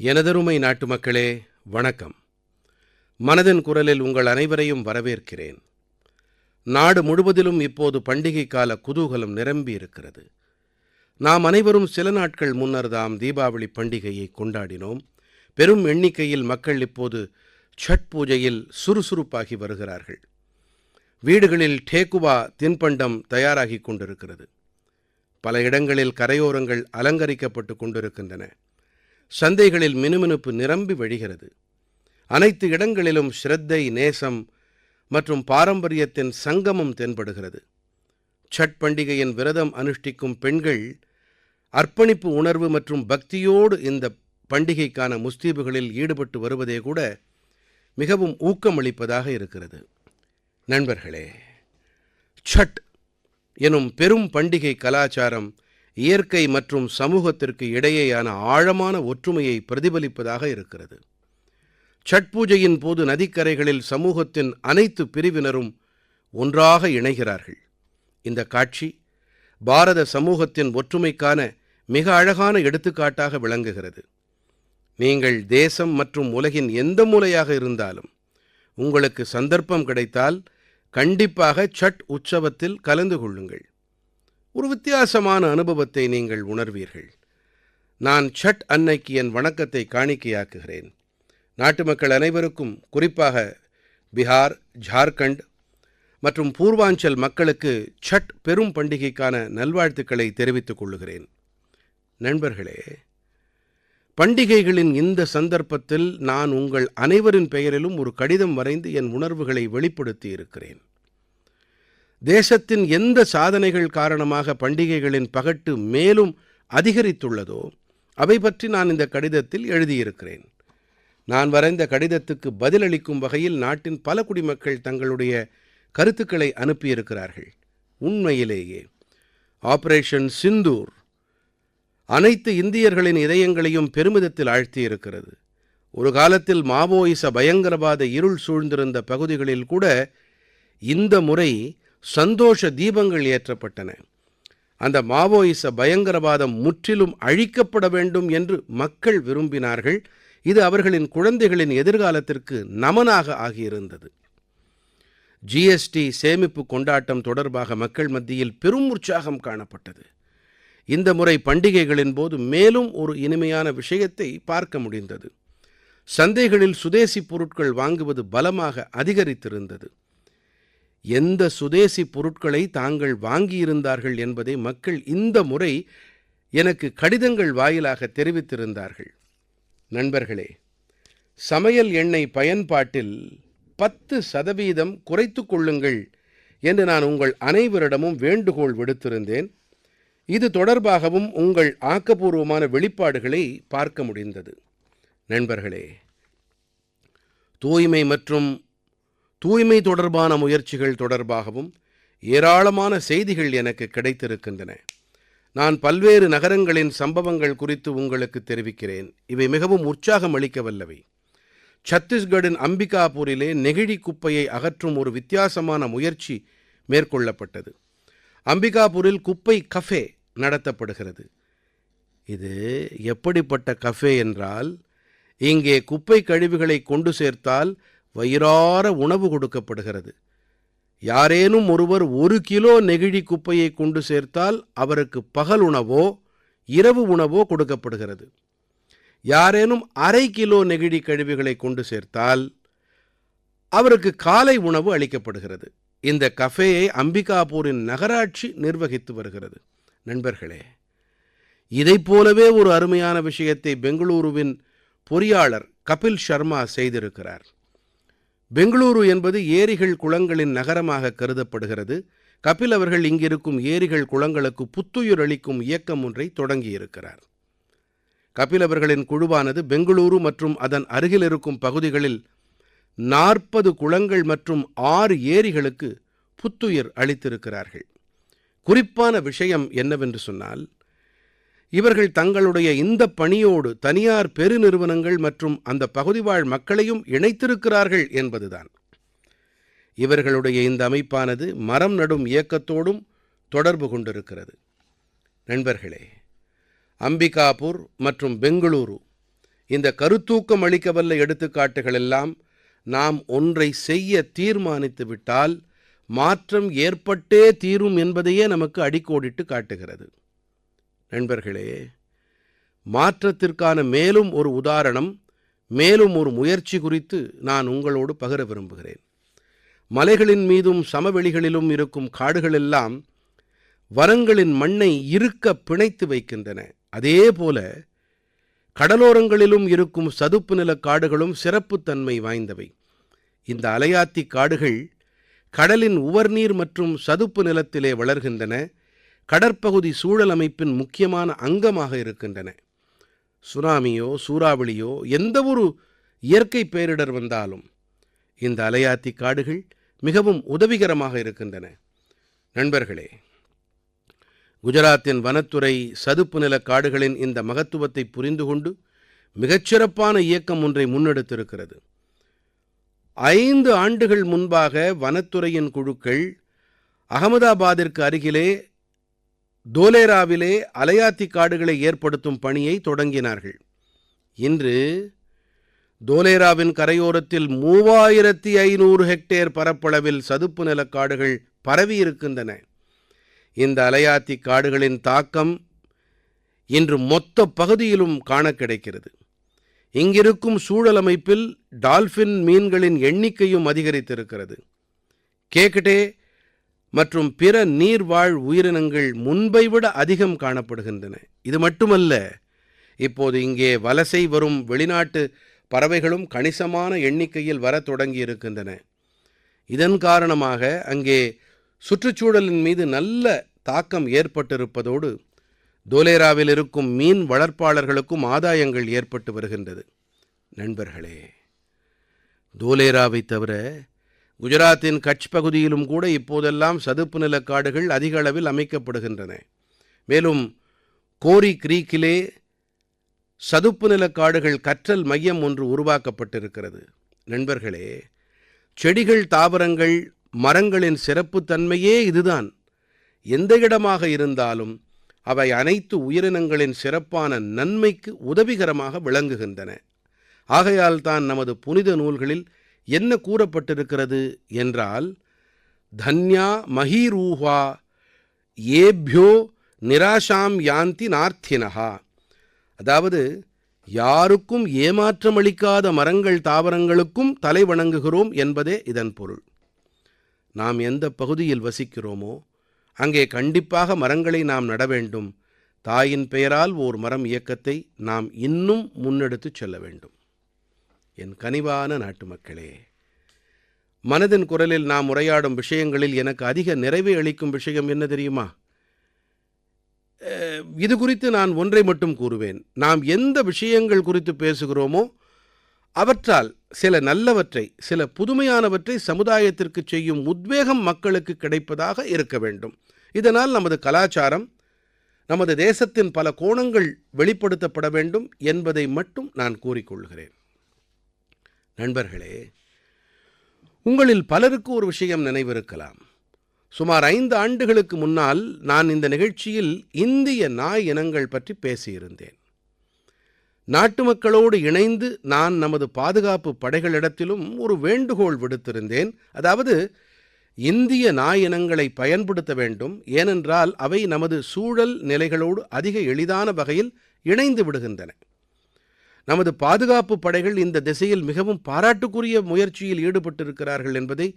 எனதருமை நாட்டுமக்களே வணக்கம். மனதின் குரலில் உங்கள் அனைவரையும் வரவேற்கிறேன். நாடு முழுவதிலும் இப்போது பண்டிகை கால குதூகலம் நிரம்பி இருக்கிறது நாம் அனைவரும் சில நாட்கள் முன்னர் தாம் தீபாவளி பண்டிகையை கொண்டாடினோம். பெரும் எண்ணிக்கையில் மக்கள் இப்போது சட் பூஜையில் சுறுசுறுப்பாகி வருகிறார்கள். வீடுகளில் டேக்குவா தின்பண்டம் தயாராகிக் கொண்டிருக்கிறது. பல இடங்களில் கரையோரங்கள் அலங்கரிக்கப்பட்டு கொண்டிருக்கின்றன. சந்தைகளில் மினுமினுப்பு நிரம்பி வழிகிறது. அனைத்து இடங்களிலும் ஸ்ரத்தை நேசம் மற்றும் பாரம்பரியத்தின் சங்கமம் தென்படுகிறது. சட் பண்டிகையின் விரதம் அனுஷ்டிக்கும் பெண்கள் அர்ப்பணிப்பு உணர்வு மற்றும் பக்தியோடு இந்த பண்டிகைக்கான முஸ்தீபுகளில் ஈடுபட்டு வருவதே கூட மிகவும் ஊக்கமளிப்பதாக இருக்கிறது. நண்பர்களே சட் எனும் பெரும் பண்டிகை கலாச்சாரம் இயற்கை மற்றும் சமூகத்திற்கு இடையேயான ஆழமான ஒற்றுமையை பிரதிபலிப்பதாக இருக்கிறது. சட் பூஜையின் போது நதிக்கரைகளில் சமூகத்தின் அனைத்து பிரிவினரும் ஒன்றாக இணைகிறார்கள். இந்த காட்சி பாரத சமூகத்தின் ஒற்றுமைக்கான மிக அழகான எடுத்துக்காட்டாக விளங்குகிறது. நீங்கள் தேசம் மற்றும் உலகின் எந்த மூலையாக இருந்தாலும் உங்களுக்கு சந்தர்ப்பம் கிடைத்தால் கண்டிப்பாக சட் உற்சவத்தில் கலந்து கொள்ளுங்கள். ஒரு வித்தியாசமான அனுபவத்தை நீங்கள் உணர்வீர்கள். நான் சட் அன்னைக்கு என் வணக்கத்தை காணிக்கையாக்குகிறேன். நாட்டு மக்கள் அனைவருக்கும் குறிப்பாக பிகார் ஜார்க்கண்ட் மற்றும் பூர்வாஞ்சல் மக்களுக்கு சட் பெரும் பண்டிகைக்கான நல்வாழ்த்துக்களை தெரிவித்துக் கொள்ளுகிறேன். நண்பர்களே பண்டிகைகளின் இந்த சந்தர்ப்பத்தில் நான் உங்கள் அனைவரின் பெயரிலும் ஒரு கடிதம் வரைந்து என் உணர்வுகளை வெளிப்படுத்தி இருக்கிறேன். தேசத்தின் எந்த சாதனைகள் காரணமாக பண்டிகைகளின் பகட்டு மேலும் அதிகரித்துள்ளதோ அவை பற்றி நான் இந்த கடிதத்தில் எழுதியிருக்கிறேன். நான் வரைந்த கடிதத்துக்கு பதிலளிக்கும் வகையில் நாட்டின் பல குடிமக்கள் தங்களுடைய கருத்துக்களை அனுப்பியிருக்கிறார்கள். உண்மையிலேயே ஆபரேஷன் சிந்தூர் அனைத்து இந்தியர்களின் இதயங்களையும் பெருமிதத்தில் ஆழ்த்தியிருக்கிறது. ஒரு காலத்தில் மாவோயிச பயங்கரவாத இருள் சூழ்ந்திருந்த பகுதிகளில் கூட இந்த முறை சந்தோஷ தீபங்கள் ஏற்றப்பட்டன. அந்த மாவோயிச பயங்கரவாதம் முற்றிலும் அழிக்கப்பட வேண்டும் என்று மக்கள் விரும்பினார்கள். இது அவர்களின் குழந்தைகளின் எதிர்காலத்திற்கு நமனாக ஆகியிருந்தது. ஜிஎஸ்டி சேமிப்பு கொண்டாட்டம் தொடர்பாக மக்கள் மத்தியில் பெரும் உற்சாகம் காணப்பட்டது. இந்த முறை பண்டிகைகளின் போது மேலும் ஒரு இனிமையான விஷயத்தை பார்க்க முடிந்தது. சந்தைகளில் சுதேசி பொருட்கள் வாங்குவது பலமாக அதிகரித்திருந்தது. எந்த சுதேசி பொருட்களை தாங்கள் வாங்கியிருந்தார்கள் என்பதை மக்கள் இந்த முறை எனக்கு கடிதங்கள் வாயிலாக தெரிவித்திருந்தார்கள். நண்பர்களே சமையல் எண்ணெய் பயன்பாட்டில் பத்து சதவீதம் குறைத்து கொள்ளுங்கள் என்று நான் உங்கள் அனைவரிடமும் வேண்டுகோள் விடுத்திருந்தேன். இது தொடர்பாகவும் உங்கள் ஆக்கப்பூர்வமான வெளிப்பாடுகளை பார்க்க முடிந்தது. நண்பர்களே தூய்மை மற்றும் தூய்மை தொடர்பான முயற்சிகள் தொடர்பாகவும் ஏராளமான செய்திகள் எனக்கு கிடைத்திருக்கின்றன. நான் பல்வேறு நகரங்களின் சம்பவங்கள் குறித்து உங்களுக்கு தெரிவிக்கிறேன். இவை மிகவும் உற்சாகம் அளிக்க வல்லவை சத்தீஸ்கடின் அம்பிகாபூரிலே நெகிழி குப்பையை அகற்றும் ஒரு வித்தியாசமான முயற்சி மேற்கொள்ளப்பட்டது. அம்பிகாபூரில் குப்பை கஃபே நடத்தப்படுகிறது. இது எப்படிப்பட்ட கஃபே என்றால் இங்கே குப்பை கழிவுகளை கொண்டு சேர்த்தால் வயிறார உணவு கொடுக்கப்படுகிறது. யாரேனும் ஒருவர் ஒரு கிலோ நெகிழி குப்பையை கொண்டு சேர்த்தால் அவருக்கு பகல் உணவோ இரவு உணவோ கொடுக்கப்படுகிறது. யாரேனும் அரை கிலோ நெகிழி கழிவுகளை கொண்டு சேர்த்தால் அவருக்கு காலை உணவு அளிக்கப்படுகிறது. இந்த கஃபேயை அம்பிகாபூரின் நகராட்சி நிர்வகித்து வருகிறது. நண்பர்களே இதைப் போலவே ஒரு அருமையான விஷயத்தை பெங்களூருவின் பொறியாளர் கபில் சர்மா செய்திருக்கிறார். பெங்களூரு என்பது ஏரிகள் குளங்களின் நகரமாக கருதப்படுகிறது. கபில் அவர்கள் இங்கிருக்கும் ஏரிகள் குளங்களுக்கு புத்துயிர் அளிக்கும் இயக்கம் ஒன்றை தொடங்கியிருக்கிறார். கபில் அவர்களின் குழுவானது பெங்களூரு மற்றும் அதன் அருகில் இருக்கும் பகுதிகளில் நாற்பது குளங்கள் மற்றும் ஆறு ஏரிகளுக்கு புத்துயிர் அளித்திருக்கிறார்கள். குறிப்பான விஷயம் என்னவென்று சொன்னால் இவர்கள் தங்களுடைய இந்த பணியோடு தனியார் பெருநிறுவனங்கள் மற்றும் அந்த பகுதிவாழ் மக்களையும் இணைத்திருக்கிறார்கள் என்பதுதான். இவர்களுடைய இந்த அமைப்பானது மரம் நடும் இயக்கத்தோடும் தொடர்பு கொண்டிருக்கிறது. நண்பர்களே அம்பிகாபூர் மற்றும் பெங்களூரு இந்த கருத்தூக்கம் அளிக்கவல்ல எடுத்துக்காட்டுகளெல்லாம் நாம் ஒன்றை செய்ய தீர்மானித்து விட்டால் மாற்றம் ஏற்பட்டே தீரும் என்பதையே நமக்கு அடிக்கோடிட்டு காட்டுகிறது. நண்பர்களே மாற்றத்திற்கான மேலும் ஒரு உதாரணம் மேலும் ஒரு முயற்சி குறித்து நான் உங்களோடு பகிர விரும்புகிறேன். மலைகளின் மீதும் சமவெளிகளிலும் இருக்கும் காடுகளெல்லாம் வரங்களின் மண்ணை இருக்க பிணைத்து வைக்கின்றன. அதே போல கடலோரங்களிலும் இருக்கும் சதுப்பு நிலக் காடுகளும் சிறப்புத்தன்மை வாய்ந்தவை. இந்த அலையாத்தி காடுகள் கடலின் உவர்நீர் மற்றும் சதுப்பு நிலத்திலே வளர்கின்றன. கடற்பகுதி சூழல் அமைப்பின் முக்கியமான அங்கமாக இருக்கின்றன. சுனாமியோ சூறாவளியோ எந்த ஒரு இயற்கை பேரிடர் வந்தாலும் இந்த அலையாத்தி காடுகள் மிகவும் உதவிகரமாக இருக்கின்றன. நண்பர்களே குஜராத்தின் வனத்துறை சதுப்பு நில காடுகளின் இந்த மகத்துவத்தை புரிந்து கொண்டு மிகச்சிறப்பான இயக்கம் ஒன்றை முன்னெடுத்திருக்கிறது. ஐந்து ஆண்டுகள் முன்பாக வனத்துறையின் குழுக்கள் அகமதாபாதிற்கு அருகிலே தோலேராவிலே அலையாத்தி காடுகளை ஏற்படுத்தும் பணியை தொடங்கினார்கள். இன்று தோலேராவின் கரையோரத்தில் மூவாயிரத்தி ஐநூறு ஹெக்டேர் பரப்பளவில் சதுப்பு நிலக்காடுகள் பரவியிருக்கின்றன பரவி இருக்கின்றன. இந்த அலையாத்தி காடுகளின் தாக்கம் இன்று மொத்த பகுதியிலும் காண கிடைக்கிறது. இங்கிருக்கும் சூழலமைப்பில் டால்ஃபின் மீன்களின் எண்ணிக்கையும் அதிகரித்திருக்கிறது. கேக்கட்டே மற்றும் பிற நீர்வாழ் உயிரினங்கள் முன்பை விட அதிகம் காணப்படுகின்றன. இது மட்டுமல்ல இப்போது இங்கே வலசை வரும் வெளிநாட்டு பறவைகளும் கணிசமான எண்ணிக்கையில் வரத் தொடங்கி இருக்கின்றன. இதன் காரணமாக அங்கே சுற்றுச்சூழலின் மீது நல்ல தாக்கம் ஏற்பட்டிருப்பதோடு தோலேராவில் இருக்கும் மீன் வளர்ப்பாளர்களுக்கும் ஆதாயங்கள் ஏற்பட்டு வருகின்றது. நண்பர்களே தோலேராவை தவிர குஜராத்தின் கட்ச் பகுதியிலும் கூட இப்போதெல்லாம் சதுப்பு நிலக்காடுகள் அதிக அளவில் அமைக்கப்படுகின்றன. மேலும் கோரி கிரீக்கிலே சதுப்பு நிலக்காடுகள் கற்றல் மையம் ஒன்று உருவாக்கப்பட்டிருக்கிறது. நண்பர்களே செடிகள் தாவரங்கள் மரங்களின் சிறப்புத்தன்மையே இதுதான். எந்த இடமாக இருந்தாலும் அவை அனைத்து உயிரினங்களின் சிறப்பான நன்மைக்கு உதவிகரமாக விளங்குகின்றன. ஆகையால் தான் நமது புனித நூல்களில் என்ன கூறப்பட்டிருக்கிறது என்றால் தன்யா மஹீரூஹா ஏபியோ நிராஷாம் யாந்தி நார்த்தினஹா. அதாவது யாருக்கும் ஏமாற்றமளிக்காத மரங்கள் தாவரங்களுக்கும் தலை வணங்குகிறோம் என்பதே இதன் பொருள். நாம் எந்த பகுதியில் வசிக்கிறோமோ அங்கே கண்டிப்பாக மரங்களை நாம் நட வேண்டும். தாயின் பெயரால் ஓர் மரம் இயக்கத்தை நாம் இன்னும் முன்னெடுத்துச் செல்ல வேண்டும். என் கனிவான நாட்டு மக்களே மனதின் குரலில் நாம் உரையாடும் விஷயங்களில் எனக்கு அதிக நிறைவை அளிக்கும் விஷயம் என்ன தெரியுமா? இது குறித்து நான் ஒன்றை மட்டும் கூறுவேன். நாம் எந்த விஷயங்கள் குறித்து பேசுகிறோமோ அவற்றால் சில நல்லவற்றை சில புதுமையானவற்றை சமுதாயத்திற்கு செய்யும் உத்வேகம் மக்களுக்கு கிடைப்பதாக இருக்க வேண்டும். இதனால் நமது கலாச்சாரம் நமது தேசத்தின் பல கோணங்கள் வெளிப்படுத்தப்பட வேண்டும் என்பதை மட்டும் நான் கூறிக்கொள்கிறேன். நண்பர்களே உங்களில் பலருக்கு ஒரு விஷயம் நினைவிருக்கலாம். சுமார் ஐந்து ஆண்டுகளுக்கு முன்னால் நான் இந்த நிகழ்ச்சியில் இந்திய நாய் இனங்கள் பற்றி பேசியிருந்தேன். நாட்டு மக்களோடு இணைந்து நான் நமது பாதுகாப்பு படைகளிடத்திலும் ஒரு வேண்டுகோள் விடுத்திருந்தேன். அதாவது இந்திய நாய் இனங்களை பயன்படுத்த வேண்டும். ஏனென்றால் அவை நமது சூழல் நிலைகளோடு அதிக எளிதான வகையில் இணைந்து விடுகின்றன. நமது பாதுகாப்பு படைகள் இந்த திசையில் மிகவும் பாராட்டுக்குரிய முயற்சியில் ஈடுபட்டிருக்கிறார்கள் என்பதை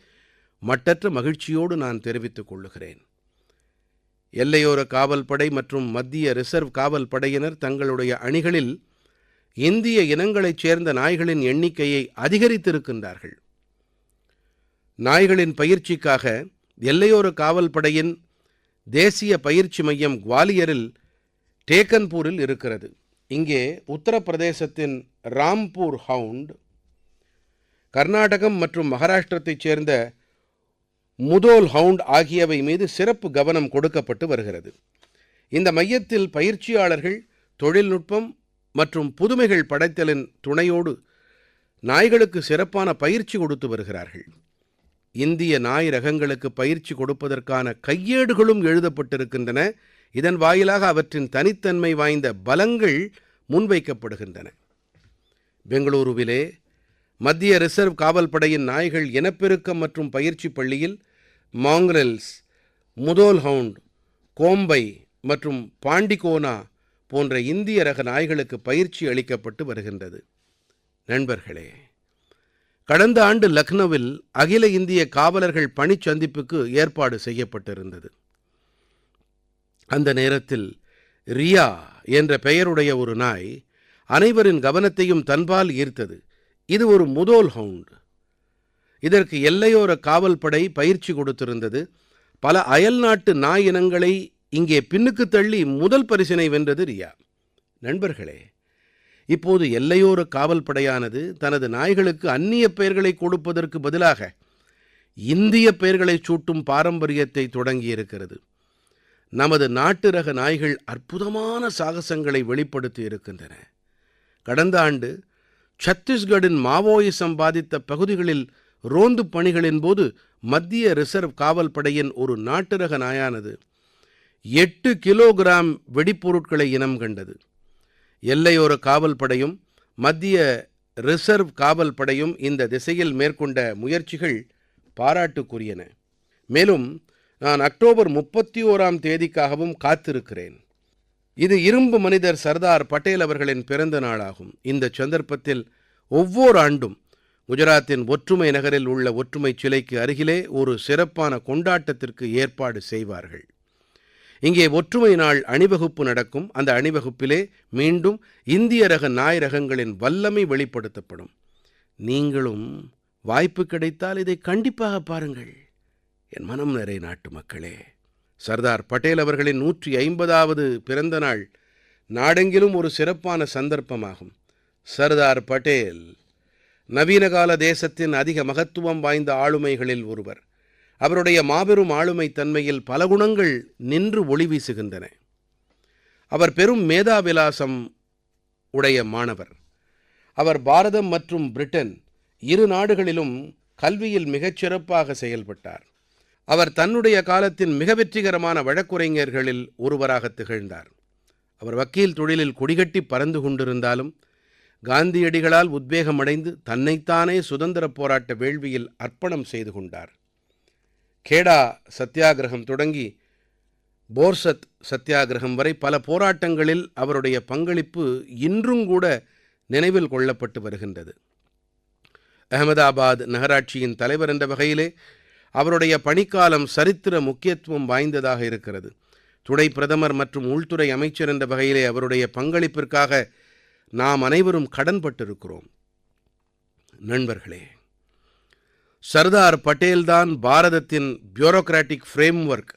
மட்டற்ற மகிழ்ச்சியோடு நான் தெரிவித்துக் கொள்ளுகிறேன். எல்லையோர காவல்படை மற்றும் மத்திய ரிசர்வ் காவல் படையினர் தங்களுடைய அணிகளில் இந்திய இனங்களைச் சேர்ந்த நாய்களின் எண்ணிக்கையை அதிகரித்திருக்கின்றார்கள். நாய்களின் பயிற்சிக்காக எல்லையோர காவல் படையின் தேசிய பயிற்சி மையம் குவாலியரில் டேக்கன்பூரில் இருக்கிறது. இங்கே உத்தரப்பிரதேசத்தின் ராம்பூர் ஹவுண்ட் கர்நாடகம் மற்றும் மகாராஷ்டிரத்தைச் சேர்ந்த முதோல் ஹவுண்ட் ஆகியவை மீது சிறப்பு கவனம் கொடுக்கப்பட்டு வருகிறது. இந்த மையத்தில் பயிற்சியாளர்கள் தொழில்நுட்பம் மற்றும் புதுமைகள் படைத்தலின் துணையோடு நாய்களுக்கு சிறப்பான பயிற்சி கொடுத்து வருகிறார்கள். இந்திய நாய் ரகங்களுக்கு பயிற்சி கொடுப்பதற்கான கையேடுகளும் எழுதப்பட்டிருக்கின்றன. இதன் வாயிலாக அவற்றின் தனித்தன்மை வாய்ந்த பலங்கள் முன்வைக்கப்படுகின்றன. பெங்களூருவிலே மத்திய ரிசர்வ் காவல் படையின் நாய்கள் இனப்பெருக்கம் மற்றும் பயிற்சி பள்ளியில் மாங்ரெல்ஸ் முதோல் ஹவுண்ட் கோம்பை மற்றும் பாண்டிகோனா போன்ற இந்திய ரக நாய்களுக்கு பயிற்சி அளிக்கப்பட்டு வருகின்றது. நண்பர்களே கடந்த ஆண்டு லக்னோவில் அகில இந்திய காவலர்கள் பணிச் சந்திப்புக்கு ஏற்பாடு செய்யப்பட்டிருந்தது. அந்த நேரத்தில் ரியா என்ற பெயருடைய ஒரு நாய் அனைவரின் கவனத்தையும் தன்பால் ஈர்த்தது. இது ஒரு முதோல் ஹவுண்ட். இதற்கு எல்லையோர காவல்படை பயிற்சி கொடுத்திருந்தது. பல அயல்நாட்டு நாய் இனங்களை இங்கே பின்னுக்கு தள்ளி முதல் பரிசினை வென்றது ரியா. நண்பர்களே இப்போது எல்லையோர காவல் படையானது தனது நாய்களுக்கு அந்நிய பெயர்களை கொடுப்பதற்கு பதிலாக இந்திய பெயர்களை சூட்டும் பாரம்பரியத்தை தொடங்கியிருக்கிறது. நமது நாட்டு ரக நாய்கள் அற்புதமான சாகசங்களை வெளிப்படுத்தி இருக்கின்றன. கடந்த ஆண்டு சத்தீஸ்கடின் மாவோயிசம் பாதித்த பகுதிகளில் ரோந்து பணிகளின் போது மத்திய ரிசர்வ் காவல் படையின் ஒரு நாட்டு ரக நாயானது எட்டு கிலோகிராம் வெடிப்பொருட்களை இனம் கண்டது. எல்லையோர காவல் படையும் மத்திய ரிசர்வ் காவல் படையும் இந்த திசையில் மேற்கொண்ட முயற்சிகள் பாராட்டுக்குரியன. மேலும் நான் அக்டோபர் முப்பத்தி ஓராம் தேதிக்காகவும் காத்திருக்கிறேன். இது இரும்பு மனிதர் சர்தார் பட்டேல் அவர்களின் பிறந்த நாளாகும். இந்த சந்தர்ப்பத்தில் ஒவ்வொரு ஆண்டும் குஜராத்தின் ஒற்றுமை நகரில் உள்ள ஒற்றுமை சிலைக்கு அருகிலே ஒரு சிறப்பான கொண்டாட்டத்திற்கு ஏற்பாடு செய்வார்கள். இங்கே ஒற்றுமை நாள் அணிவகுப்பு நடக்கும். அந்த அணிவகுப்பிலே மீண்டும் இந்திய ரக நாய் ரகங்களின் வல்லமை வெளிப்படுத்தப்படும். நீங்களும் வாய்ப்பு கிடைத்தால் இதை கண்டிப்பாக பாருங்கள். என் மனம் நிறை நாட்டு மக்களே சர்தார் பட்டேல் அவர்களின் நூற்றி ஐம்பதாவது பிறந்த நாள் நாடெங்கிலும் ஒரு சிறப்பான சந்தர்ப்பமாகும். சர்தார் பட்டேல் நவீனகால தேசத்தின் அதிக மகத்துவம் வாய்ந்த ஆளுமைகளில் ஒருவர். அவருடைய மாபெரும் ஆளுமை தன்மையில் பல குணங்கள் நின்று ஒளி வீசுகின்றன. அவர் பெரும் மேதாவிலாசம் உடைய மாணவர். அவர் பாரதம் மற்றும் பிரிட்டன் இரு நாடுகளிலும் கல்வியில் மிகச்சிறப்பாக செயல்பட்டார். அவர் தன்னுடைய காலத்தின் மிக வெற்றிகரமான வழக்குரைஞர்களில் ஒருவராக திகழ்ந்தார். அவர் வக்கீல் தொழிலில் கொடிகட்டி பறந்து கொண்டிருந்தாலும் காந்தியடிகளால் உத்வேகமடைந்து தன்னைத்தானே சுதந்திரப் போராட்ட வேள்வியில் அர்ப்பணம் செய்து கொண்டார். கேடா சத்தியாகிரகம் தொடங்கி போர்சத் சத்தியாகிரகம் வரை பல போராட்டங்களில் அவருடைய பங்களிப்பு இன்றும் கூட நினைவில் கொள்ளப்பட்டு வருகின்றது. அகமதாபாத் நகராட்சியின் தலைவர் என்ற வகையிலே அவருடைய பணிக்காலம் சரித்திர முக்கியத்துவம் வாய்ந்ததாக இருக்கிறது. துணை பிரதமர் மற்றும் உள்துறை அமைச்சர் என்ற வகையிலே அவருடைய பங்களிப்பிற்காக நாம் அனைவரும் கடன்பட்டிருக்கிறோம். நண்பர்களே சர்தார் பட்டேல்தான் பாரதத்தின் பியூரோக்ராட்டிக் ஃப்ரேம்வொர்க்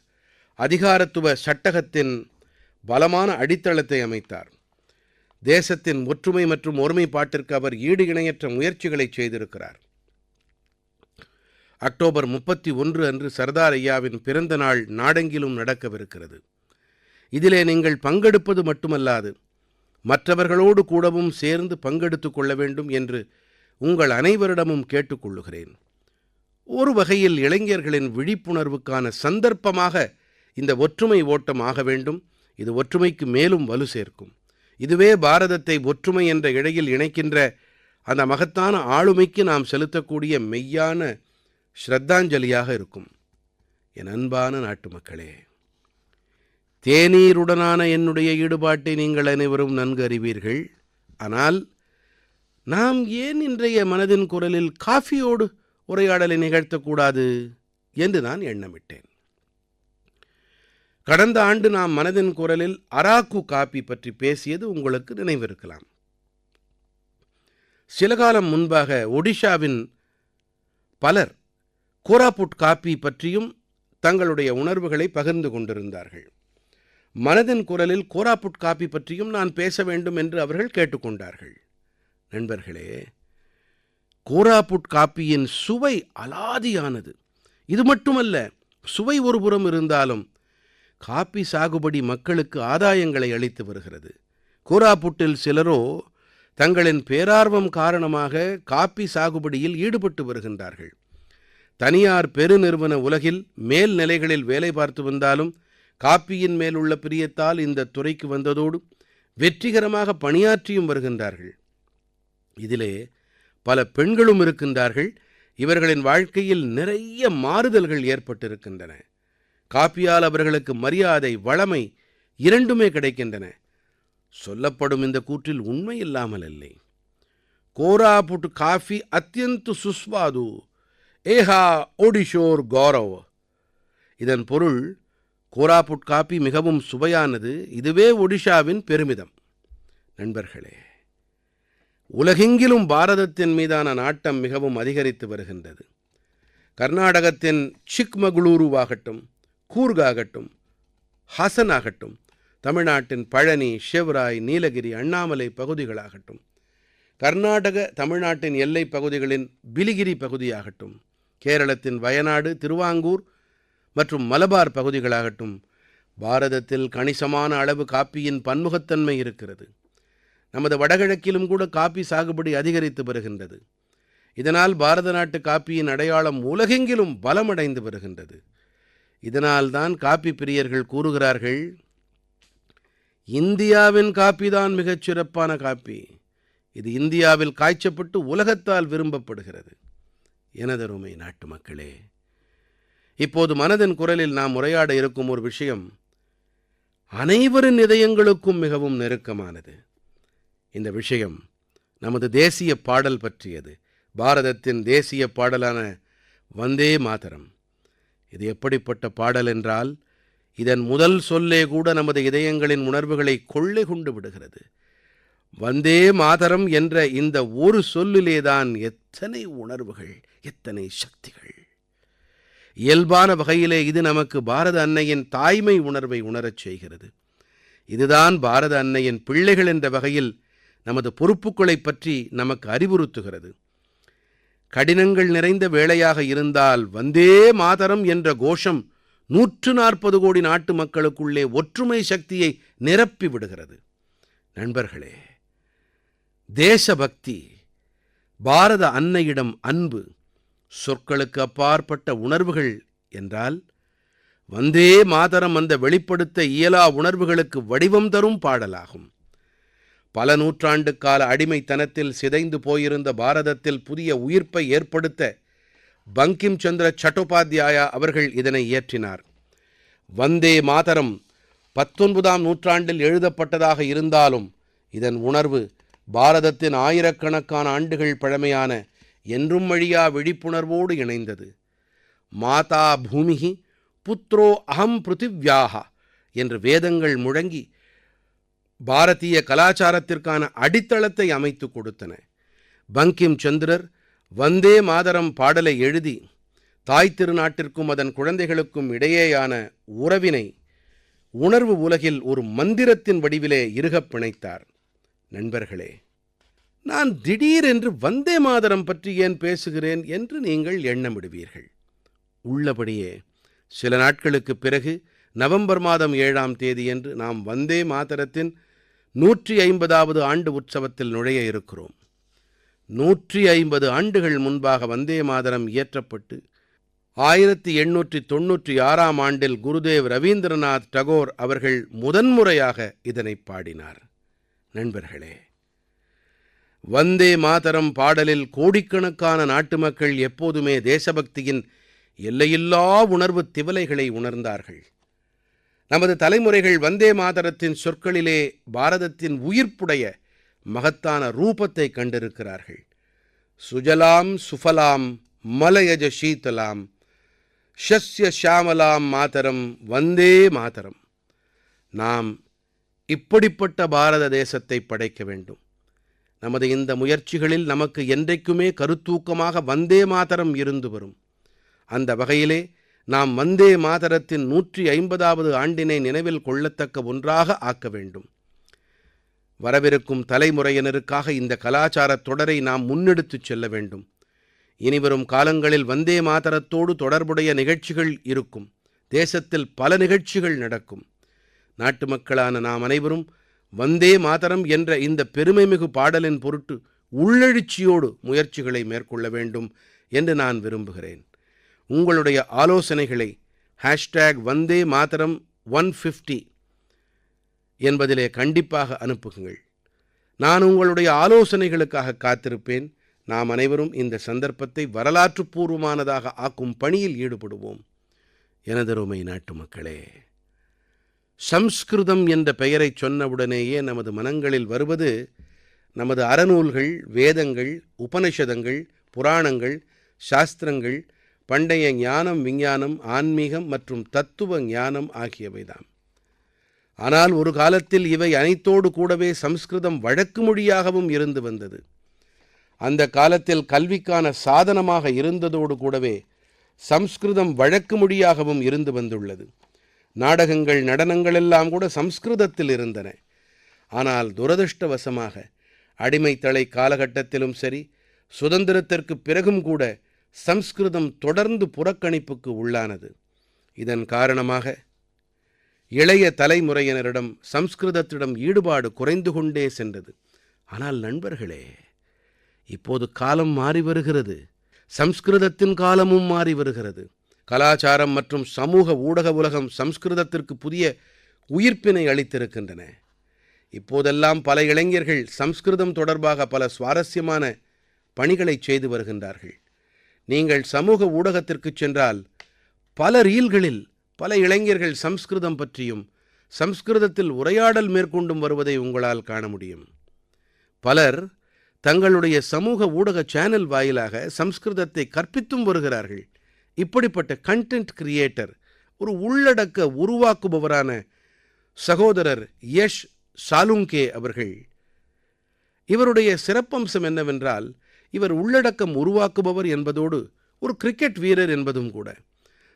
அதிகாரத்துவ சட்டகத்தின் பலமான அடித்தளத்தை அமைத்தார். தேசத்தின் ஒற்றுமை மற்றும் ஒருமைப்பாட்டிற்கு அவர் ஈடு இணையற்ற முயற்சிகளை செய்திருக்கிறார். அக்டோபர் முப்பத்தி ஒன்று அன்று சர்தார் ஐயாவின் பிறந்த நாள் நாடெங்கிலும் நடக்கவிருக்கிறது. இதிலே நீங்கள் பங்கெடுப்பது மட்டுமல்லாது மற்றவர்களோடு கூடவும் சேர்ந்து பங்கெடுத்துக் கொள்ள வேண்டும் என்று உங்கள் அனைவரிடமும் கேட்டுக்கொள்ளுகிறேன். ஒரு வகையில் இளைஞர்களின் விழிப்புணர்வுக்கான சந்தர்ப்பமாக இந்த ஒற்றுமை ஓட்டம் ஆக வேண்டும். இது ஒற்றுமைக்கு மேலும் வலு சேர்க்கும். இதுவே பாரதத்தை ஒற்றுமை என்ற இழையில் இணைக்கின்ற அந்த மகத்தான ஆளுமைக்கு நாம் செலுத்தக்கூடிய மெய்யான ஸ்ரத்தாஞ்சலியாக இருக்கும். என் அன்பான நாட்டு மக்களே தேநீருடனான என்னுடைய ஈடுபாட்டை நீங்கள் அனைவரும் நன்கு அறிவீர்கள். ஆனால் நாம் ஏன் இன்றைய மனதின் குரலில் காஃபியோடு உரையாடலை நிகழ்த்தக்கூடாது என்று நான் எண்ணமிட்டேன். கடந்த ஆண்டு நாம் மனதின் குரலில் அராக்கு காப்பி பற்றி பேசியது உங்களுக்கு நினைவிருக்கலாம். சில காலம் முன்பாக ஒடிஷாவின் பலர் கோராப்புட் காப்பி பற்றியும் தங்களுடைய உணர்வுகளை பகிர்ந்து கொண்டிருந்தார்கள். மனதின் குரலில் கோராப்புட் காப்பி பற்றியும் நான் பேச வேண்டும் என்று அவர்கள் கேட்டுக்கொண்டார்கள். நண்பர்களே கோராப்புட் காப்பியின் சுவை அலாதியானது. இது மட்டுமல்ல சுவை ஒருபுறம் இருந்தாலும் காப்பி சாகுபடி மக்களுக்கு ஆதாயங்களை அளித்து வருகிறது. கோராப்புட்டில் சிலரோ தங்களின் பேரார்வம் காரணமாக காப்பி சாகுபடியில் ஈடுபட்டு வருகின்றார்கள். தனியார் பெருநிறுவன உலகில் மேல் நிலைகளில் வேலை பார்த்து வந்தாலும் காப்பியின் மேல் உள்ள பிரியத்தால் இந்த துறைக்கு வந்ததோடு வெற்றிகரமாக பணியாற்றியும் வருகின்றார்கள். இதிலே பல பெண்களும் இருக்கின்றார்கள். இவர்களின் வாழ்க்கையில் நிறைய மாறுதல்கள் ஏற்பட்டிருக்கின்றன. காப்பியால் அவர்களுக்கு மரியாதை வளமை இரண்டுமே கிடைக்கின்றன. சொல்லப்படும் இந்த கூற்றில் உண்மை இல்லாமல் இல்லை. கோராபுட் காஃபி அத்தியந்த சுஸ்வாது. ஏஹா ஒடிஷோர் கௌரவ். இதன் பொருள் கோராபுட் காப்பி மிகவும் சுவையானது இதுவே ஒடிஷாவின் பெருமிதம். நண்பர்களே உலகெங்கிலும் பாரதத்தின் மீதான நாட்டம் மிகவும் அதிகரித்து வருகின்றது. கர்நாடகத்தின் சிக்மகளூருவாகட்டும் கூர்காகட்டும் ஹாசன் ஆகட்டும் தமிழ்நாட்டின் பழனி ஷெவ்ராய் நீலகிரி அண்ணாமலை பகுதிகளாகட்டும் கர்நாடக தமிழ்நாட்டின் எல்லைப் பகுதிகளின் பிலிகிரி பகுதியாகட்டும் கேரளத்தின் வயநாடு திருவாங்கூர் மற்றும் மலபார் பகுதிகளாகட்டும் பாரதத்தில் கணிசமான அளவு காப்பியின் பன்முகத்தன்மை இருக்கிறது. நமது வடகிழக்கிலும் கூட காப்பி சாகுபடி அதிகரித்து வருகின்றது. இதனால் பாரத நாட்டு காப்பியின் அடையாளம் உலகெங்கிலும் பலமடைந்து வருகின்றது. இதனால்தான் காப்பி பிரியர்கள் கூறுகிறார்கள் இந்தியாவின் காப்பி தான் மிகச் சிறப்பான காப்பி. இது இந்தியாவில் காய்ச்சப்பட்டு உலகத்தால் விரும்பப்படுகிறது. எனதருமை நாட்டு மக்களே இப்போது மனதின் குரலில் நாம் உரையாட இருக்கும் ஒரு விஷயம் அனைவரின் இதயங்களுக்கும் மிகவும் நெருக்கமானது. இந்த விஷயம் நமது தேசிய பாடல் பற்றியது. பாரதத்தின் தேசிய பாடலான வந்தே மாதரம் இது எப்படிப்பட்ட பாடல் என்றால் இதன் முதல் சொல்லே கூட நமது இதயங்களின் உணர்வுகளை கொள்ளை கொண்டு விடுகிறது. வந்தே மாதரம் என்ற இந்த ஒரு சொல்லிலேதான் எத்தனை உணர்வுகள் எத்தனை சக்திகள். இயல்பான வகையிலே இது நமக்கு பாரத அன்னையின் தாய்மை உணர்வை உணரச் செய்கிறது. இதுதான் பாரத அன்னையின் பிள்ளைகள் என்ற வகையில் நமது பொறுப்புகளை பற்றி நமக்கு அறிவுறுத்துகிறது. கடினங்கள் நிறைந்த வேளையாக இருந்தால் வந்தே மாதரம் என்ற கோஷம் நூற்று நாற்பது கோடி நாட்டு மக்களுக்குள்ளே ஒற்றுமை சக்தியை நிரப்பி விடுகிறது. நண்பர்களே தேசபக்தி பாரத அன்னையிடம் அன்பு சொற்களுக்கு அப்பாற்பட்ட உணர்வுகள் என்றால் வந்தே மாதரம் அந்த வெளிப்படுத்த இயலா உணர்வுகளுக்கு வடிவம் தரும் பாடலாகும். பல நூற்றாண்டு கால அடிமைத்தனத்தில் சிதைந்து போயிருந்த பாரதத்தில் புதிய உயிர்ப்பை ஏற்படுத்த பங்கிம் சந்திர சட்டோபாத்யாயா அவர்கள் இதனை இயற்றினார். வந்தே மாதரம் பத்தொன்பதாம் நூற்றாண்டில் எழுதப்பட்டதாக இருந்தாலும் இதன் உணர்வு பாரதத்தின் ஆயிரக்கணக்கான ஆண்டுகள் பழமையான என்றும் வழியா விழிப்புணர்வோடு இணைந்தது. மாதா பூமிகி புத்ரோ அகம் பிருத்திவ்யாக என்று வேதங்கள் முழங்கி பாரதிய கலாச்சாரத்திற்கான அடித்தளத்தை அமைத்து கொடுத்தன. பங்கிம் சந்திரர் வந்தே மாதரம் பாடலை எழுதி தாய் திருநாட்டிற்கும் அதன் குழந்தைகளுக்கும் இடையேயான உறவினை உணர்வு உலகில் ஒரு மந்திரத்தின் வடிவிலே இருகப் பிணைத்தார். நண்பர்களே நான் திடீரென்று வந்தே மாதரம் பற்றி ஏன் பேசுகிறேன் என்று நீங்கள் எண்ணமிடுவீர்கள். உள்ளபடியே சில நாட்களுக்குப் பிறகு நவம்பர் மாதம் ஏழாம் தேதியன்று நாம் வந்தே மாதரத்தின் நூற்றி ஐம்பதாவது ஆண்டு உற்சவத்தில் நுழைய இருக்கிறோம். நூற்றி ஐம்பது ஆண்டுகள் முன்பாக வந்தே மாதரம் இயற்றப்பட்டு ஆயிரத்தி எண்ணூற்றி தொண்ணூற்றி ஆறாம் ஆண்டில் குருதேவ் ரவீந்திரநாத் டகோர் அவர்கள் முதன்முறையாக இதனை பாடினார். நண்பர்களே வந்தே மாதரம் பாடலில் கோடிக்கணக்கான நாட்டு மக்கள் எப்போதுமே தேசபக்தியின் எல்லையில்லா உணர்வு திவலைகளை உணர்ந்தார்கள். நமது தலைமுறைகள் வந்தே மாதரத்தின் சொற்களிலே பாரதத்தின் உயிர்ப்புடைய மகத்தான ரூபத்தை கண்டிருக்கிறார்கள். சுஜலாம் சுஃபலாம் மலயஜ சீதலாம் ஷஸ்ய ஷாமலாம் மாதரம் வந்தே மாதரம். நாம் இப்படிப்பட்ட பாரத தேசத்தை படைக்க வேண்டும். நமது இந்த முயற்சிகளில் நமக்கு என்றைக்குமே கருத்தூக்கமாக வந்தே மாதரம் இருந்து வரும். அந்த வகையிலே நாம் வந்தே மாதரத்தின் நூற்றி ஐம்பதாவது ஆண்டினை நினைவில் கொள்ளத்தக்க ஒன்றாக ஆக்க வேண்டும். வரவிருக்கும் தலைமுறையினருக்காக இந்த கலாச்சாரத் தொடரை நாம் முன்னெடுத்துச் செல்ல வேண்டும். இனிவரும் காலங்களில் வந்தே மாதரத்தோடு தொடர்புடைய நிகழ்ச்சிகள் இருக்கும். தேசத்தில் பல நிகழ்ச்சிகள் நடக்கும். நாட்டு மக்களான நாம் அனைவரும் வந்தே மாதரம் என்ற இந்த பெருமைமிகு பாடலின் பொருட்டு உள்ளெழுச்சியோடு முயற்சிகளை மேற்கொள்ள வேண்டும் என்று நான் விரும்புகிறேன். உங்களுடைய ஆலோசனைகளை hashtag Vande Mataram one fifty என்பதிலே கண்டிப்பாக அனுப்புங்கள். நான் உங்களுடைய ஆலோசனைகளுக்காக காத்திருப்பேன். நாம் அனைவரும் இந்த சந்தர்ப்பத்தை வரலாற்று பூர்வமானதாக ஆக்கும் பணியில் ஈடுபடுவோம். எனதருமை நாட்டுமக்களே சம்ஸ்கிருதம் என்ற பெயரைச் சொன்னவுடனேயே நமது மனங்களில் வருவது நமது அறநூல்கள் வேதங்கள் உபனிஷதங்கள் புராணங்கள் சாஸ்திரங்கள் பண்டைய ஞானம் விஞ்ஞானம் ஆன்மீகம் மற்றும் தத்துவ ஞானம் ஆகியவைதாம். ஆனால் ஒரு காலத்தில் இவை அனைத்தோடு கூடவே சம்ஸ்கிருதம் வழக்கு மொழியாகவும் இருந்து வந்தது. அந்த காலத்தில் கல்விக்கான சாதனமாக இருந்ததோடு கூடவே சம்ஸ்கிருதம் வழக்கு மொழியாகவும் இருந்து வந்துள்ளது. நாடகங்கள் நடனங்கள் எல்லாம் கூட சம்ஸ்கிருதத்தில் இருந்தன. ஆனால் துரதிருஷ்டவசமாக அடிமைத்தலை காலகட்டத்திலும் சரி சுதந்திரத்திற்கு பிறகும் கூட சம்ஸ்கிருதம் தொடர்ந்து புறக்கணிப்புக்கு உள்ளானது. இதன் காரணமாக இளைய தலைமுறையினரிடம் சம்ஸ்கிருதத்திடம் ஈடுபாடு குறைந்து கொண்டே சென்றது. ஆனால் நண்பர்களே இப்போது காலம் மாறி வருகிறது. சம்ஸ்கிருதத்தின் காலமும் மாறி வருகிறது. கலாச்சாரம் மற்றும் சமூக ஊடக உலகம் சம்ஸ்கிருதத்திற்கு புதிய உயிர்ப்பினை அளித்திருக்கின்றன. இப்போதெல்லாம் பல இளைஞர்கள் சம்ஸ்கிருதம் தொடர்பாக பல சுவாரஸ்யமான பணிகளை செய்து வருகின்றார்கள். நீங்கள் சமூக ஊடகத்திற்குச் சென்றால் பல ரீல்களில் பல இளைஞர்கள் சம்ஸ்கிருதம் பற்றியும் சம்ஸ்கிருதத்தில் உரையாடல் மேற்கொண்டும் வருவதை உங்களால் காண முடியும். பலர் தங்களுடைய சமூக ஊடக சேனல் வாயிலாக சம்ஸ்கிருதத்தை கற்பித்தும் வருகிறார்கள். இப்படிப்பட்ட கண்டென்ட் கிரியேட்டர் ஒரு உள்ளடக்க உருவாக்குபவரான சகோதரர் யஷ் சாலுங்கே அவர்கள். இவருடைய சிறப்பம்சம் என்னவென்றால் இவர் உள்ளடக்கம் உருவாக்குபவர் என்பதோடு ஒரு கிரிக்கெட் வீரர் என்பதும் கூட.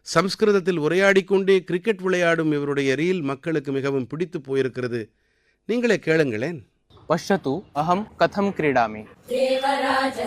சம்ஸ்கிருதத்தில் உரையாடிக்கொண்டே கிரிக்கெட் விளையாடும் இவருடைய ரீல் மக்களுக்கு மிகவும் பிடித்து போயிருக்கிறது. நீங்களே கேளுங்களேன். பஷ்யது அகம் கதம் கிரீடாமி தேவராஜ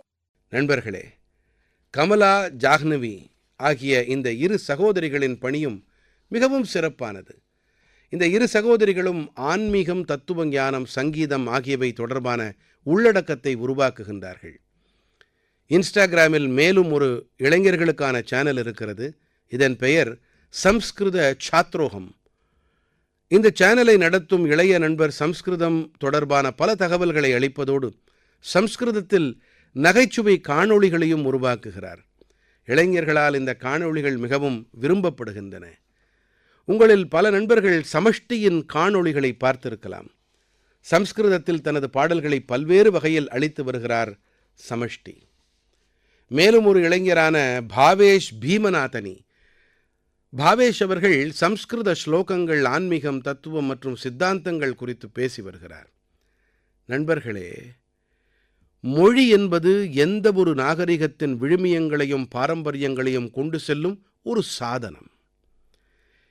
நண்பர்களே கமலா ஜாஹ்னவி ஆகிய இந்த இரு சகோதரிகளின் பணியும் மிகவும் சிறப்பானது. இந்த இரு சகோதரிகளும் ஆன்மீகம் தத்துவ ஞானம் சங்கீதம் ஆகியவை தொடர்பான உள்ளடக்கத்தை உருவாக்குகின்றார்கள். இன்ஸ்டாகிராமில் மேலும் ஒரு இளைஞர்களுக்கான சேனல் இருக்கிறது. இதன் பெயர் சம்ஸ்கிருத சாத்ரோகம். இந்த சேனலை நடத்தும் இளைய நண்பர் சம்ஸ்கிருதம் தொடர்பான பல தகவல்களை அளிப்பதோடு சம்ஸ்கிருதத்தில் நகைச்சுவை காணொளிகளையும் உருவாக்குகிறார். இளைஞர்களால் இந்த காணொளிகள் மிகவும் விரும்பப்படுகின்றன. உங்களில் பல நண்பர்கள் சமஷ்டியின் காணொளிகளை பார்த்திருக்கலாம். சம்ஸ்கிருதத்தில் தனது பாடல்களை பல்வேறு வகையில் அளித்து வருகிறார் சமஷ்டி. மேலும் ஒரு இளைஞரான பாவேஷ் பீமநாதனி. பாவேஷ் அவர்கள் சம்ஸ்கிருத ஸ்லோகங்கள் ஆன்மீகம் தத்துவம் மற்றும் சித்தாந்தங்கள் குறித்து பேசி வருகிறார். நண்பர்களே மொழி என்பது எந்த ஒரு நாகரிகத்தின் விழுமியங்களையும் பாரம்பரியங்களையும் கொண்டு செல்லும் ஒரு சாதனம்.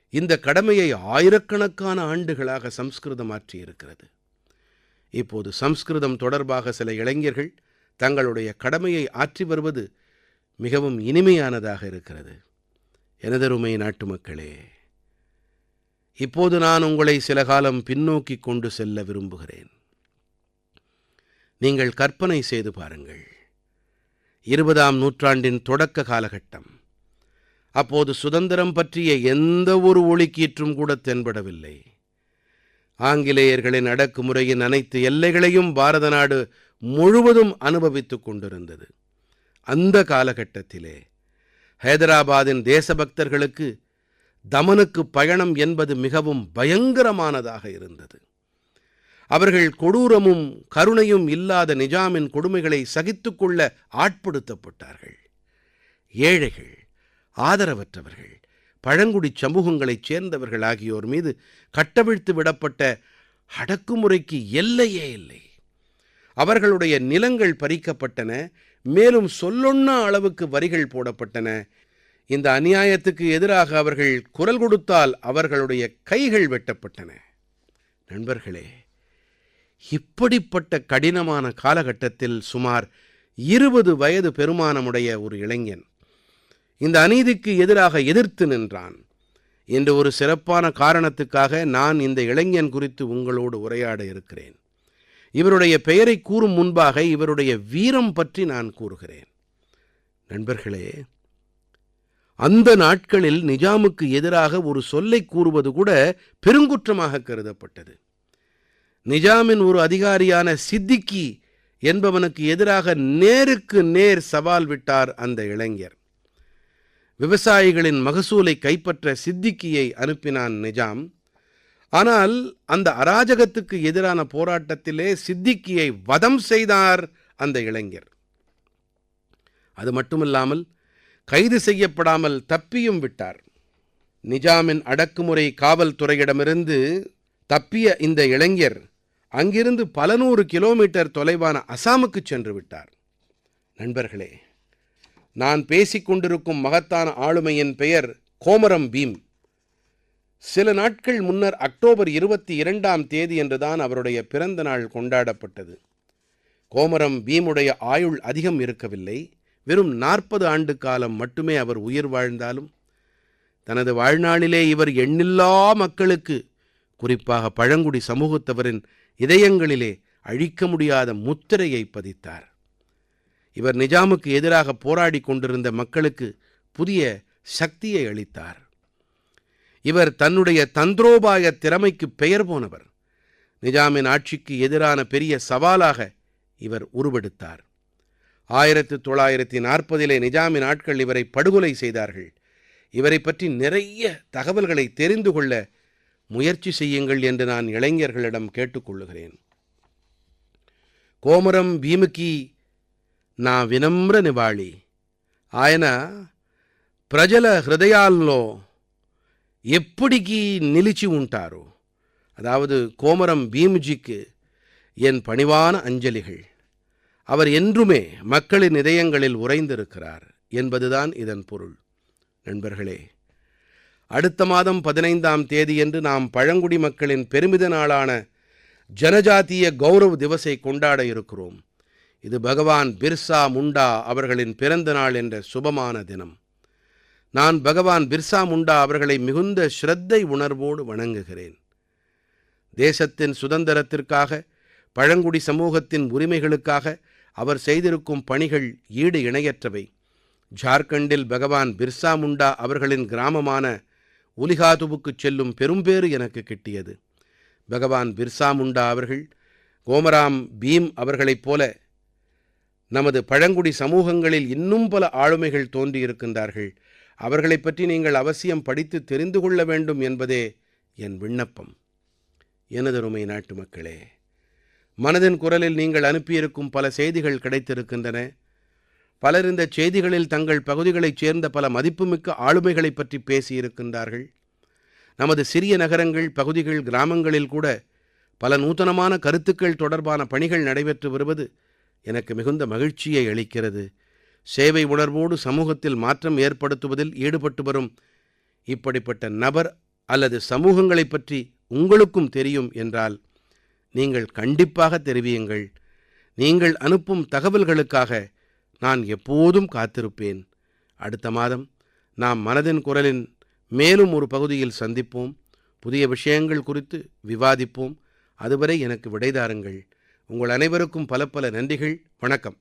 இந்த கடமையை ஆயிரக்கணக்கான ஆண்டுகளாக சம்ஸ்கிருதம் ஆற்றியிருக்கிறது. இப்போது சம்ஸ்கிருதம் தொடர்பாக சில இளைஞர்கள் தங்களுடைய கடமையை ஆற்றி வருவது மிகவும் இனிமையானதாக இருக்கிறது. எனதருமை நாட்டுமக்களே இப்போது நான் உங்களை சில காலம் பின்னோக்கி கொண்டு செல்ல விரும்புகிறேன். நீங்கள் கற்பனை செய்து பாருங்கள். இருபதாம் நூற்றாண்டின் தொடக்க காலகட்டம். அப்போது சுதந்திரம் பற்றிய எந்த ஒரு ஒளிக்கீற்றும் கூட தென்படவில்லை. ஆங்கிலேயர்களின் அடக்குமுறையின் அனைத்து எல்லைகளையும் பாரத நாடு முழுவதும் அனுபவித்துக் கொண்டிருந்தது. அந்த காலகட்டத்திலே ஹைதராபாதின் தேசபக்தர்களுக்கு தமனுக்கு பயணம் என்பது மிகவும் பயங்கரமானதாக இருந்தது. அவர்கள் கொடூரமும் கருணையும் இல்லாத நிஜாமின் கொடுமைகளை சகித்துக்கொள்ள ஆட்படுத்தப்பட்டார்கள். ஏழைகள் ஆதரவற்றவர்கள் பழங்குடிச் சமூகங்களைச் சேர்ந்தவர்கள் ஆகியோர் மீது கட்டவிழ்த்து விடப்பட்ட அடக்குமுறைக்கு எல்லையே இல்லை. அவர்களுடைய நிலங்கள் பறிக்கப்பட்டன மேலும் சொல்லொண்ணா அளவுக்கு வரிகள் போடப்பட்டன. இந்த அநியாயத்துக்கு எதிராக அவர்கள் குரல் கொடுத்தால் அவர்களுடைய கைகள் வெட்டப்பட்டன. நண்பர்களே இப்படிப்பட்ட கடினமான காலகட்டத்தில் சுமார் இருபது வயது பெருமானமுடைய ஒரு இளைஞன் இந்த அநீதிக்கு எதிராக எதிர்த்து நின்றான். என்று ஒரு சிறப்பான காரணத்துக்காக நான் இந்த இளைஞன் குறித்து உங்களோடு உரையாட இருக்கிறேன். இவருடைய பெயரை கூறும் முன்பாக இவருடைய வீரம் பற்றி நான் கூறுகிறேன். நண்பர்களே அந்த நாட்களில் நிஜாமுக்கு எதிராக ஒரு சொல்லை கூறுவது கூட பெருங்குற்றமாக கருதப்பட்டது. நிஜாமின் ஒரு அதிகாரியான சித்திக்கி என்பவனுக்கு எதிராக நேருக்கு நேர் சவால் விட்டார் அந்த இளைஞர். விவசாயிகளின் மகசூலை கைப்பற்ற சித்திக்கியை அனுப்பினான் நிஜாம். ஆனால் அந்த அராஜகத்துக்கு எதிரான போராட்டத்திலே சித்திக்கியை வதம் செய்தார் அந்த இளைஞர். அது மட்டுமில்லாமல் கைது செய்யப்படாமல் தப்பியும் விட்டார். நிஜாமின் அடக்குமுறை காவல்துறையிடமிருந்து தப்பிய இந்த இளைஞர் அங்கிருந்து பல நூறு கிலோமீட்டர் தொலைவான அசாமுக்கு சென்று விட்டார். நண்பர்களே நான் பேசிக்கொண்டிருக்கும் மகத்தான ஆளுமையின் பெயர் கோமரம் பீம். சில நாட்கள் முன்னர் அக்டோபர் இருபத்தி இரண்டாம் தேதி என்றுதான் அவருடைய பிறந்த நாள் கொண்டாடப்பட்டது. கோமரம் பீமுடைய ஆயுள் அதிகம் இருக்கவில்லை. வெறும் நாற்பது ஆண்டு காலம் மட்டுமே அவர் உயிர் வாழ்ந்தாலும் தனது வாழ்நாளிலே இவர் எண்ணில்லா மக்களுக்கு குறிப்பாக பழங்குடி சமூகத்தவரின் இதயங்களிலே அழிக்க முடியாத முத்திரையை பதித்தார். இவர் நிஜாமுக்கு எதிராக போராடி கொண்டிருந்த மக்களுக்கு புதிய சக்தியை அளித்தார். இவர் தன்னுடைய தந்திரோபாய திறமைக்கு பெயர் போனவர். நிஜாமின் ஆட்சிக்கு எதிரான பெரிய சவாலாக இவர் உருவெடுத்தார். ஆயிரத்து தொள்ளாயிரத்தி நாற்பதிலே நிஜாமின் ஆட்கள் இவரை படுகொலை செய்தார்கள். இவரை பற்றி நிறைய தகவல்களை தெரிந்து கொள்ள முயற்சி செய்யுங்கள் என்று நான் இளைஞர்களிடம் கேட்டுக்கொள்ளுகிறேன் కోమరం భీముకి నా వినమ్ర నివాళి ఆయన ప్రజల హృదయాల్లో ఎప్పటికీ నిలిచి ఉంటారు அதாவது கோமரம் பீம்ஜிக்கு என் பணிவான அஞ்சலிகள் அவர் என்றுமே மக்களின் இதயங்களில் உறைந்திருக்கிறார் என்பதுதான் இதன் பொருள் நண்பர்களே அடுத்த மாதம் பதினைந்தாம் தேதியன்று நாம் பழங்குடி மக்களின் பெருமித நாளான ஜனஜாத்திய கௌரவ் திவஸை கொண்டாட இருக்கிறோம். இது பகவான் பிர்சா முண்டா அவர்களின் பிறந்த நாள் என்ற சுபமான தினம். நான் பகவான் பிர்சா முண்டா அவர்களை மிகுந்த ஸ்ரத்தை உணர்வோடு வணங்குகிறேன். தேசத்தின் சுதந்திரத்திற்காக பழங்குடி சமூகத்தின் உரிமைகளுக்காக அவர் செய்திருக்கும் பணிகள் ஈடு இணையற்றவை. ஜார்க்கண்டில் பகவான் பிர்சா முண்டா அவர்களின் கிராமமான உலிகாதுவுக்குச் செல்லும் பெரும்பேறு எனக்கு கிட்டியது. பகவான் பிர்சா முண்டா அவர்கள் கோமராம் பீம் அவர்களைப் போல நமது பழங்குடி சமூகங்களில் இன்னும் பல ஆளுமைகள் தோன்றியிருக்கின்றார்கள். அவர்களைப் பற்றி நீங்கள் அவசியம் படித்து தெரிந்து கொள்ள வேண்டும் என்பதே என் விண்ணப்பம். எனதருமை நாட்டு மக்களே மனதின் குரலில் நீங்கள் அனுப்பியிருக்கும் பல செய்திகள் கிடைத்திருக்கின்றன. பலர் இந்த செய்திகளில் தங்கள் பகுதிகளைச் சேர்ந்த பல மதிப்புமிக்க ஆளுமைகளைப் பற்றி பேசியிருக்கின்றார்கள். நமது சிறிய நகரங்கள் பகுதிகள் கிராமங்களில் கூட பல நூதனமான கருத்துக்கள் தொடர்பான பணிகள் நடைபெற்று வருவது எனக்கு மிகுந்த மகிழ்ச்சியை அளிக்கிறது. சேவை உணர்வோடு சமூகத்தில் மாற்றம் ஏற்படுத்துவதில் ஈடுபட்டு வரும் இப்படிப்பட்ட நபர் அல்லது சமூகங்களைப் பற்றி உங்களுக்கும் தெரியும் என்றால் நீங்கள் கண்டிப்பாக தெரிவியுங்கள். நீங்கள் அனுப்பும் தகவல்களுக்காக நான் எப்போதும் காத்திருப்பேன். அடுத்த மாதம் நாம் மனதின் குரலின் மேலும் ஒரு பகுதியில் சந்திப்போம். புதிய விஷயங்கள் குறித்து விவாதிப்போம். அதுவரை எனக்கு விடைதாருங்கள் உங்கள் அனைவருக்கும் பல பல நன்றிகள். வணக்கம்.